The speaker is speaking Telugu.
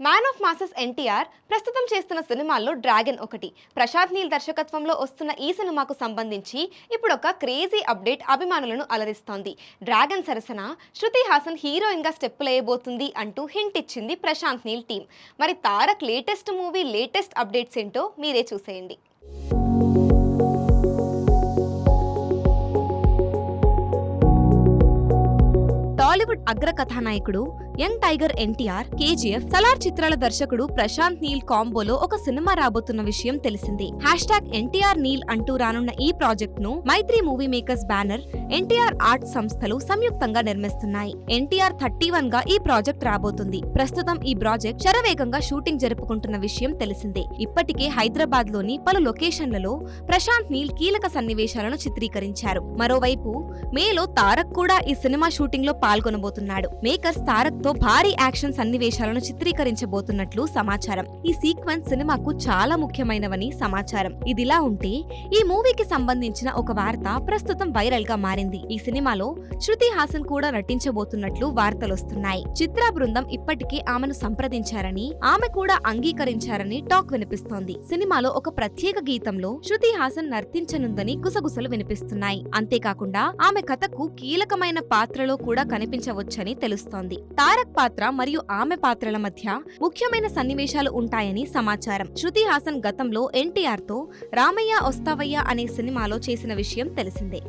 మ్యాన్ ఆఫ్ మాసెస్ ఎన్టీఆర్ ప్రస్తుతం చేస్తున్న సినిమాల్లో డ్రాగన్ ఒకటి. ప్రశాంత్ నీల్ దర్శకత్వంలో వస్తున్న ఈ సినిమాకు సంబంధించి ఇప్పుడు ఒక క్రేజీ అప్డేట్ అభిమానులను అలరిస్తోంది. డ్రాగన్ సరసన శృతి హాసన్ హీరోయిన్గా స్టెప్పులేయబోతుంది స్టెప్పులు వేయబోతుంది అంటూ హింట్ ఇచ్చింది ప్రశాంత్ నీల్ టీం మరి Tarak latest movie latest updates ఏంటో మీరే చూసేయండి. టాలీవుడ్ అగ్ర కథానాయకుడు young tiger NTR KGF Salaar చిత్రాల దర్శకుడు ప్రశాంత్ నీల్ కాంబోలో ఒక సినిమా రాబోతున్న విషయం తెలిసిందే. హ్యాష్ ట్యాగ్ ఎన్టీఆర్ నీల్ అంటూ రానున్న ఈ ప్రాజెక్ట్ను Mythri movie makers banner NTR art సంస్థలు సంయుక్తంగా నిర్మిస్తున్నాయి. ఎన్టీఆర్ థర్టీ వన్గా ఈ ప్రాజెక్ట్ రాబోతుంది. ప్రస్తుతం ఈ ప్రాజెక్ట్ శరవేగంగా షూటింగ్ జరుపుకుంటున్న విషయం తెలిసిందే. ఇప్పటికే హైదరాబాద్లోని పలు లొకేషన్లలో ప్రశాంత్ నీల్ కీలక సన్నివేశాలను చిత్రీకరించారు. మరోవైపు మేలో తారక్ కూడా ఈ సినిమా షూటింగ్లో పాల్గొనబోతున్నాడు. మేకర్స్ తారక్తో భారీ యాక్షన్ సన్నివేశాలను చిత్రీకరించబోతున్నట్లు సమాచారం. ఈ సీక్వెన్స్ సినిమాకు చాలా ముఖ్యమైనవని సమాచారం. ఇదిలా ఉంటే ఈ మూవీకి సంబంధించిన ఒక వార్త ప్రస్తుతం వైరల్గా మారింది. ఈ సినిమాలో శృతి హాసన్ కూడా నటించబోతున్నట్లు వార్తలొస్తున్నాయి చిత్ర బృందం ఇప్పటికే ఆమెను సంప్రదించారని ఆమె కూడా అంగీకరించారని టాక్ వినిపిస్తోంది. సినిమాలో ఒక ప్రత్యేక గీతంలో శృతి హాసన్ నర్తించనుందని గుసగుసలు వినిపిస్తున్నాయి. అంతేకాకుండా ఆమె కథకు కీలకమైన పాత్రలో కూడా కనిపించవచ్చని తెలుస్తోంది. తారక్ పాత్ర మరియు ఆమె పాత్రల మధ్య ముఖ్యమైన సన్నివేశాలు ఉంటాయని సమాచారం. శృతి హాసన్ గతంలో ఎన్టీఆర్తో రామయ్య వస్తావయ్య అనే సినిమాలో చేసిన విషయం తెలిసిందే.